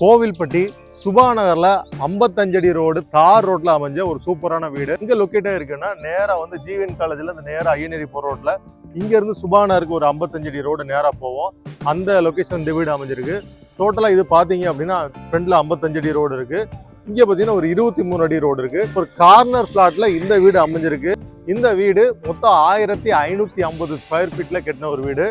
கோவில்பட்டி சுபா நகர்ல 55 அடி ரோடு தார் ரோட்ல அமைஞ்ச ஒரு சூப்பரான வீடு. இங்க லொக்கேட்டா இருக்குன்னா நேரா வந்து ஜீவன் காலேஜ்ல இந்த நேரா ஐயனேரி போற ரோட்ல இங்க இருந்து சுபா நகருக்கு ஒரு ஐம்பத்தஞ்சடி ரோடு நேரா போவோம். அந்த லொக்கேஷன் இந்த வீடு அமைஞ்சிருக்கு. டோட்டலா இது பாத்தீங்க அப்படின்னா ஃப்ரண்ட்ல ஐம்பத்தஞ்சடி ரோடு இருக்கு. இங்கே பார்த்தீங்கன்னா ஒரு இருபத்தி மூணு அடி ரோடு இருக்கு. ஒரு கார்னர் ஃப்ளாட்டில் இந்த வீடு அமைஞ்சிருக்கு. இந்த வீடு மொத்தம் ஆயிரத்தி ஐநூற்றி ஐம்பது ஸ்கொயர் ஃபீட்டில் கட்டின ஒரு வீடு.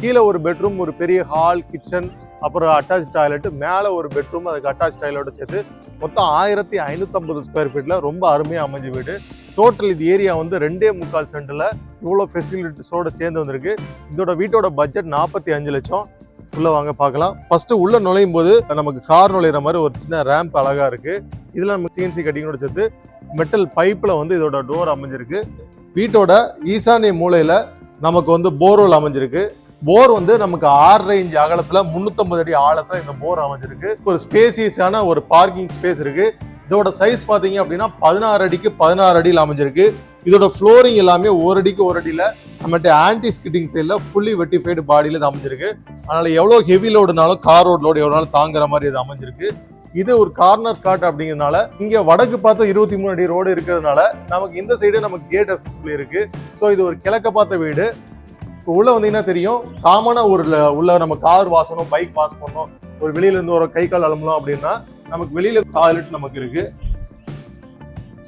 கீழே ஒரு பெட்ரூம் ஒரு பெரிய ஹால் கிச்சன் அப்புறம் அட்டாச் டாய்லெட் மேலே ஒரு பெட்ரூம் அதுக்கு அட்டாச் டாய்லெட்டோட சேர்த்து மொத்தம் ஆயிரத்தி ஐநூற்றம்பது ஸ்கொயர் ஃபீட்டில் ரொம்ப அருமையாக அமைஞ்ச வீடு. டோட்டல் இது ஏரியா வந்து ரெண்டே முக்கால் சென்டில் இவ்வளோ ஃபெசிலிட்டிஸோட சேர்ந்து வந்திருக்கு. இதோட வீட்டோட பட்ஜெட் நாற்பத்தி அஞ்சு லட்சம். உள்ளே வாங்க பார்க்கலாம். ஃபஸ்ட்டு உள்ளே நுழையும் போது நமக்கு கார் நுழையிற மாதிரி ஒரு சின்ன ரேம்ப் அழகாக இருக்குது இதில் நம்ம சிஎன்சி கட்டிங்கோட சேர்த்து மெட்டல் பைப்பில் வந்து இதோட டோர் அமைஞ்சிருக்கு. வீட்டோட ஈசானிய மூலையில் நமக்கு வந்து போர்வெல் அமைஞ்சிருக்கு. போர் வந்து நமக்கு ஆறு இன்ச் அகலத்துல முந்நூற்றம்பது அடி ஆழத்துல இந்த போர் அமைஞ்சிருக்கு. ஒரு ஸ்பேசியஸான ஒரு பார்க்கிங் ஸ்பேஸ் இருக்கு. இதோட சைஸ் பாத்தீங்க அப்படின்னா பதினாறு அடிக்கு பதினாறு அடியில் அமைஞ்சிருக்கு. இதோட ஃப்ளோரிங் எல்லாமே ஒரு அடிக்கு ஒரு அடியில் நம்மகிட்ட ஆன்டி ஸ்கிட்டிங் சைடில் ஃபுல்லி வெட்டிஃபைடு பாடியில் இது அமைஞ்சிருக்கு. அதனால் எவ்வளோ ஹெவி லோடுனாலும் கார் ரோட் லோடு எவ்வளோ நாளும் தாங்குற மாதிரி இது அமைஞ்சிருக்கு. இது ஒரு கார்னர் ஃபிளாட் அப்படிங்கிறதுனால இங்கே வடக்கு பார்த்த இருபத்தி மூணு அடி ரோடு இருக்கிறதுனால நமக்கு இந்த சைடு நமக்கு கேட் அசஸ்பிள் இருக்குது ஸோ இது ஒரு கிழக்க பார்த்த வீடு. இப்போ உள்ள வந்தீங்கன்னா தெரியும். காமனா ஒரு உள்ள நம்ம கார் வாசணும் பைக் வாஷ் பண்ணணும். ஒரு வெளியில இருந்து ஒரு கை கால் அலம்பணும் அப்படின்னா நமக்கு வெளியில டாய்லெட் நமக்கு இருக்கு.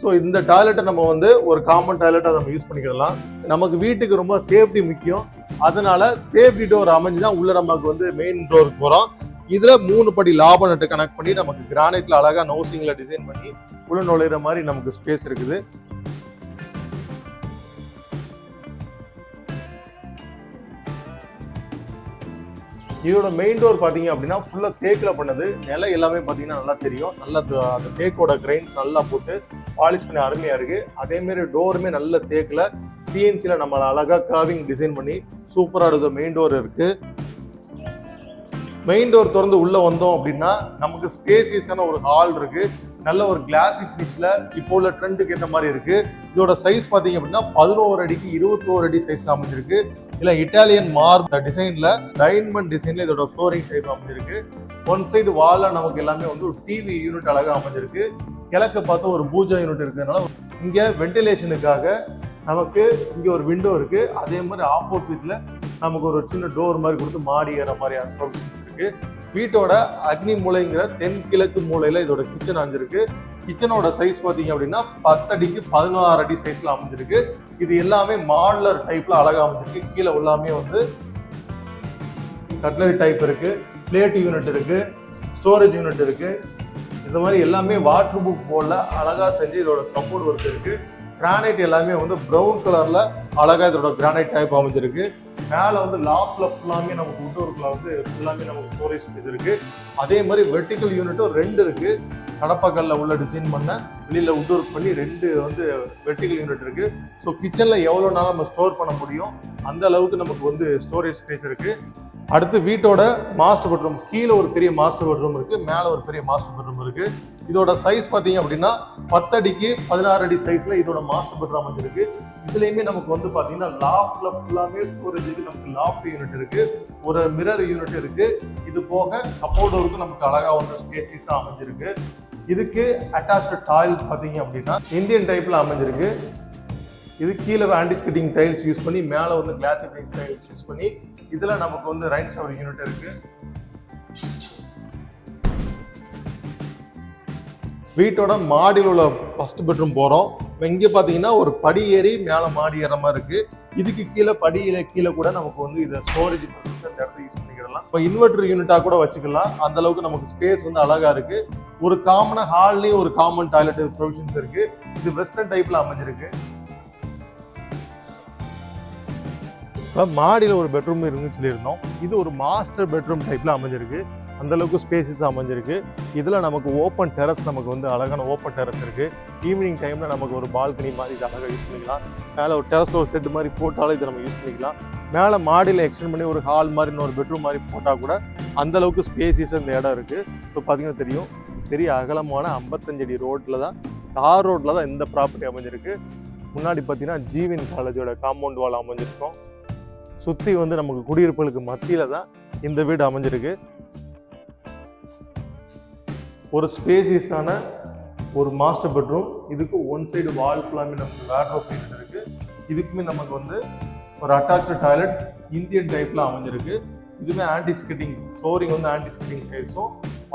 ஸோ இந்த டாய்லெட்டை நம்ம வந்து ஒரு காமன் டாய்லெட்டை நம்ம யூஸ் பண்ணிக்கிடலாம். நமக்கு வீட்டுக்கு ரொம்ப சேஃப்டி முக்கியம். அதனால சேஃப்டி டோர் அமைஞ்சு தான் உள்ள நமக்கு வந்து மெயின் டோருக்கு போகிறோம் இதில் மூணு படி லாப நட்டு கனெக்ட் பண்ணி நமக்கு கிரானைட்டில் அழகாக நோசிங்கில் டிசைன் பண்ணி உள்ள நுழையிற மாதிரி நமக்கு ஸ்பேஸ் இருக்குது. இதோட மெயின் டோர் பார்த்தீங்க அப்படின்னா ஃபுல்லாக தேக்கில் பண்ணது. நிலை எல்லாமே பார்த்தீங்கன்னா நல்லா தெரியும். நல்லா அந்த தேக்கோட கிரைன்ஸ் நல்லா போட்டு பாலிஷ் பண்ணி அருமையாக இருக்குது அதேமாரி டோருமே நல்ல தேக்கில் சிஎன்சியில் நம்ம அழகாக காவிங் டிசைன் பண்ணி சூப்பராக இருக்குது மெயின் டோர் இருக்குது மெயின் டோர் திறந்து உள்ளே வந்தோம் அப்படின்னா நமக்கு ஸ்பேசியஸான ஒரு ஹால் இருக்குது நல்ல ஒரு கிளாஸி ஃபினிஷில் இப்போ உள்ள ட்ரெண்டுக்கு ஏற்ற மாதிரி இருக்குது இதோட சைஸ் பார்த்தீங்க அப்படின்னா பதினோரு அடிக்கு இருபத்தோரு அடி சைஸில் அமைஞ்சிருக்கு. இல்லை இட்டாலியன் மார் டிசைனில் டைமண்ட் டிசைனில் இதோட ஃப்ளோரிங் டைப் அமைஞ்சிருக்கு. ஒன் சைடு வாலில் நமக்கு எல்லாமே வந்து ஒரு டிவி யூனிட் அழகாக அமைஞ்சிருக்கு. கிழக்கு பார்த்து ஒரு பூஜா யூனிட் இருக்கிறதுனால இங்கே வென்டிலேஷனுக்காக நமக்கு இங்கே ஒரு விண்டோ இருக்குது அதே மாதிரி ஆப்போசிட்டில் நமக்கு ஒரு சின்ன டோர் மாதிரி கொடுத்து மாடி ஏற மாதிரியான ப்ரொவிஷன்ஸ் இருக்குது வீட்டோட அக்னி மூலைங்கிற தென் கிழக்கு இதோட கிச்சன் அமைஞ்சிருக்கு. கிச்சனோட சைஸ் பார்த்தீங்க அப்படின்னா பத்து அடிக்கு பதினாறு அடி சைஸில் அமைஞ்சிருக்கு. இது எல்லாமே மாடலர் டைப்பில் அழகாக அமைஞ்சிருக்கு. கீழே உள்ளாமே வந்து கட்லரி டைப் இருக்குது பிளேட் யூனிட் இருக்குது ஸ்டோரேஜ் யூனிட் இருக்குது இந்த மாதிரி எல்லாமே வாட்டர் புக் போல அழகாக செஞ்சு இதோட கம்போர்ட் ஒர்க் இருக்குது கிரானைட் எல்லாமே வந்து ப்ரௌன் கலரில் அழகாக இதோட கிரானைட் டைப் அமைஞ்சிருக்கு. மேலே வந்து லாஃப்ட்ல ஃபுல்லாமே நமக்கு உட் வந்து ஃபுல்லாமே நமக்கு ஸ்டோரேஜ் ஸ்பேஸ் இருக்குது அதே மாதிரி வெர்டிக்கல் யூனிட்டும் ரெண்டு இருக்குது கடப்பாக்கல்ல உள்ள டிசைன் பண்ண வெளியில் உட் ஒர்க் பண்ணி ரெண்டு வந்து வெர்டிக்கல் யூனிட் இருக்குது ஸோ கிச்சனில் எவ்வளோ நாள் நம்ம ஸ்டோர் பண்ண முடியும்? அந்த அளவுக்கு நமக்கு வந்து ஸ்டோரேஜ் ஸ்பேஸ் இருக்குது அடுத்து வீட்டோட மாஸ்டர் பெட்ரூம் கீழே ஒரு பெரிய மாஸ்டர் பெட்ரூம் இருக்கு மேலே ஒரு பெரிய மாஸ்டர் பெட்ரூம் இருக்கு. இதோட சைஸ் பார்த்தீங்க அப்படின்னா பத்தடிக்கு பதினாறு அடி சைஸ்ல இதோட மாஸ்டர் பெட்ரூம் அமைஞ்சிருக்கு. இதுலயுமே நமக்கு வந்து பார்த்தீங்கன்னா லாஃப்ட்ல ஃபுல்லாமே ஸ்டோரேஜுக்கு நமக்கு லாஃப்ட் யூனிட் இருக்கு. ஒரு மிரர் யூனிட் இருக்கு. இது போக கப்போர்டோருக்கு நமக்கு அழகா வந்து ஸ்பேசிஸா அமைஞ்சிருக்கு. இதுக்கு அட்டாச்சு டாய்லெட் பார்த்தீங்க அப்படின்னா இந்தியன் டைப்ல அமைஞ்சிருக்கு. இது கீழே ஆன்டி ஸ்கிட்டிங் டைல்ஸ் யூஸ் பண்ணி மேலே வந்து கிளாஸ் டைல்ஸ் யூஸ் பண்ணி இதில் நமக்கு வந்து ரைன் ஷவர் யூனிட் இருக்கு. வீட்டோட மாடியில் உள்ள ஃபஸ்ட் பெட்ரூம் போகிறோம் இங்கே பார்த்தீங்கன்னா ஒரு படி ஏறி மேலே மாடி ஏற மாதிரி இருக்கு. இதுக்கு கீழே படியில் கீழே கூட நமக்கு வந்து இதை ஸ்டோரேஜ் பர்பஸ் அந்த இடத்துல யூஸ் பண்ணிக்கிடலாம் இப்போ இன்வெர்டர் யூனிட்டாக கூட வச்சுக்கலாம். அந்த அளவுக்கு நமக்கு ஸ்பேஸ் வந்து அழகாக இருக்கு. ஒரு காமனாக ஹால்லேயும் ஒரு காமன் டாய்லெட் ப்ரொவிஷன்ஸ் இருக்கு. இது வெஸ்டர்ன் டைப்பில் அமைஞ்சிருக்கு. மாடியில் ஒரு பெட்ரூம் இருந்துன்னு சொல்லியிருந்தோம். இது ஒரு மாஸ்டர் பெட்ரூம் டைப்பில் அமைஞ்சிருக்கு. அந்தளவுக்கு ஸ்பேசஸ் அமைஞ்சிருக்கு. இதில் நமக்கு ஓப்பன் டெரஸ் நமக்கு வந்து அழகான ஓப்பன் டெரஸ் இருக்குது ஈவினிங் டைமில் நமக்கு ஒரு பால்கனி மாதிரி இது அழகாக யூஸ் பண்ணிக்கலாம். மேலே ஒரு டெரஸில் ஒரு செட்டு மாதிரி போட்டாலும் இதை நம்ம யூஸ் பண்ணிக்கலாம். மேலே மாடியில் எக்ஸ்டெண்ட் பண்ணி ஒரு ஹால் மாதிரி இன்னொரு பெட்ரூம் மாதிரி போட்டால் கூட அந்தளவுக்கு ஸ்பேசியஸ் இந்த இடம் இருக்குது இப்போ பார்த்தீங்கன்னா தெரியும். பெரிய அகலமான 55 அடி ரோட்டில் தான் தார் ரோட்டில் தான் இந்த ப்ராப்பர்ட்டி அமைஞ்சிருக்கு. முன்னாடி பார்த்தீங்கன்னா ஜீவின் காலேஜோட காம்பவுண்ட் வால் அமைஞ்சிருக்கும். சுற்றி வந்து நமக்கு குடியிருப்புகளுக்கு மத்தியில் தான் இந்த வீடு அமைஞ்சிருக்கு. ஒரு ஸ்பேசியஸான ஒரு மாஸ்டர் பெட்ரூம் இதுக்கு ஒன் சைடு வால் ஃபுல்லாமே நமக்கு வேர்ட்ரோப் யூனிட் இருக்கு. இதுக்குமே நமக்கு வந்து ஒரு அட்டாச்சு டாய்லெட் இந்தியன் டைப்பில் அமைஞ்சிருக்கு. இதுவுமே ஆன்டி ஸ்கிட்டிங் ஃப்ளோரிங் வந்து ஆன்டி ஸ்கிட்டிங் டைல்ஸும்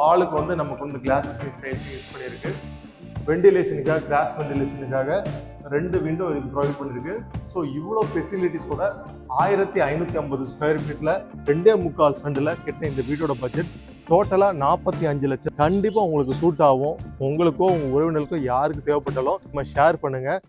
ஆளுக்கு வந்து நமக்கு வந்து கிளாஸ் டைல்ஸும் யூஸ் பண்ணியிருக்கு. வெண்டிலேஷனுக்காக கிளாஸ் வெண்டிலேஷனுக்காக ரெண்டு விண்டோ இதுக்கு ப்ரொவைட் பண்ணியிருக்கு ஸோ இவ்வளோ ஃபெசிலிட்டிஸோட ஆயிரத்தி ஐநூற்றி ஐம்பது ஸ்கொயர் ஃபீட்டில் ரெண்டே முக்கால் செண்டில் கெட்ட இந்த வீட்டோட பட்ஜெட் டோட்டலாக நாற்பத்தி அஞ்சு லட்சம். கண்டிப்பாக உங்களுக்கு சூட் ஆகும். உங்களுக்கோ உங்கள் உறவினருக்கோ யாருக்கு தேவைப்பட்டாலும் நம்ம ஷேர் பண்ணுங்கள்